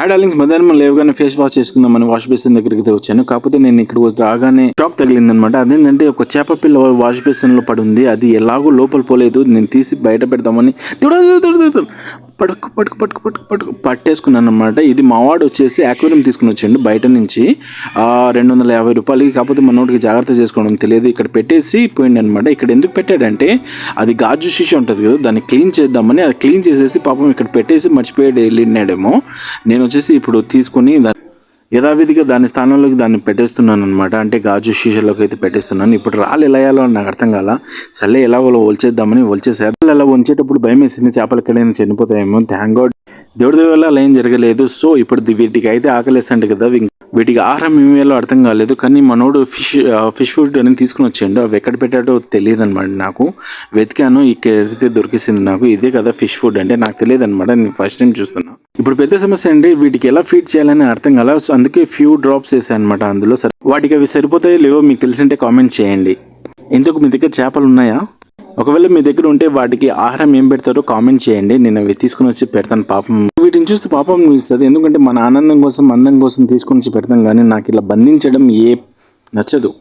Hi darlings మధ్యాహ్నం లేవగానే face wash చేసుకుందామని వాష్ బేసిన్ దగ్గరికి వచ్చాను. కాకపోతే నేను ఇక్కడ రాగానే షాక్ తగిలింది అనమాట అదేంటంటే ఒక చేప పిల్ల వాష్ బేసిన్లో పడి ఉంది అది ఎలాగో లోపల పోలేదు. నేను తీసి బయట పెడదామని పడుకు పడుకు పడుకు పడుకు పడుకు పట్టేసుకున్నాను అనమాట ఇది మావాడు వచ్చేసి అక్వేరియం తీసుకుని వచ్చాడు బయట నుంచి. రెండు వందల యాభై రూపాయలకి కాకపోతే మనోడికి జాగ్రత్త చేసుకోవడం తెలియదు. ఇక్కడ పెట్టేసి పోయింది అనమాట ఇక్కడ ఎందుకు పెట్టాడంటే అది గాజు షీష ఉంటుంది కదా దాన్ని క్లీన్ చేద్దామని అది క్లీన్ చేసేసి పాపం ఇక్కడ పెట్టేసి మర్చిపోయాడు వెళ్ళినాడేమో నేను వచ్చేసి ఇప్పుడు తీసుకొని యథావిధిగా దాని స్థానంలోకి దాన్ని పెట్టేస్తున్నాను అనమాట అంటే గాజు షీషలోకి అయితే పెట్టేస్తున్నాను. ఇప్పుడు రాళ్ళు ఎలా వేయాలో అని నాకు అర్థం కాల. సర్లే వాళ్ళు ఒలిచేద్దామని ఒలిచేసారు అలా వంచేటప్పుడు భయం వేసింది చేపలు ఎక్కడైనా చనిపోతాయేమో. థ్యాంక్ గాడ్ దేవుడి వల్ల అలా ఏం జరగలేదు. సో ఇప్పుడు వీటికి అయితే ఆకలేసంట కదా. వీటికి ఆహారం ఏమేలో అర్థం కాలేదు. కానీ మనోడు ఫిష్ ఫిష్ ఫుడ్ అని తీసుకుని వచ్చాడు. అవి ఎక్కడ పెట్టాడో తెలియదు అనమాట నాకు. వెతికాను. ఇక్కడ దొరికేసింది నాకు ఇదే కదా ఫిష్ ఫుడ్. అంటే నాకు తెలియదు అనమాట నేను ఫస్ట్ టైం చూస్తున్నాను ఇప్పుడు పెద్ద సమస్య అండి వీటికి ఎలా ఫీడ్ చేయాలని అర్థం కాల. సో అందుకే ఫ్యూ డ్రాప్స్ వేసాయి అనమాట అందులో. సరే వాటికి అవి సరిపోతాయో లేవో మీకు తెలిసింటే కామెంట్ చేయండి. ఎందుకు మీ దగ్గర చేపలు ఉన్నాయా? ఒకవేళ మీ దగ్గర ఉంటే వాటికి ఆహారం ఏం పెడతారో కామెంట్ చేయండి. నేను అవి తీసుకుని వచ్చి పెడతాను పాపం. వీటిని చూస్తే పాపం ఇస్తుంది ఎందుకంటే మన ఆనందం కోసం అందం కోసం తీసుకుని వచ్చి పెడతాం కానీ నాకు ఇలా బంధించడం ఏ నచ్చదు.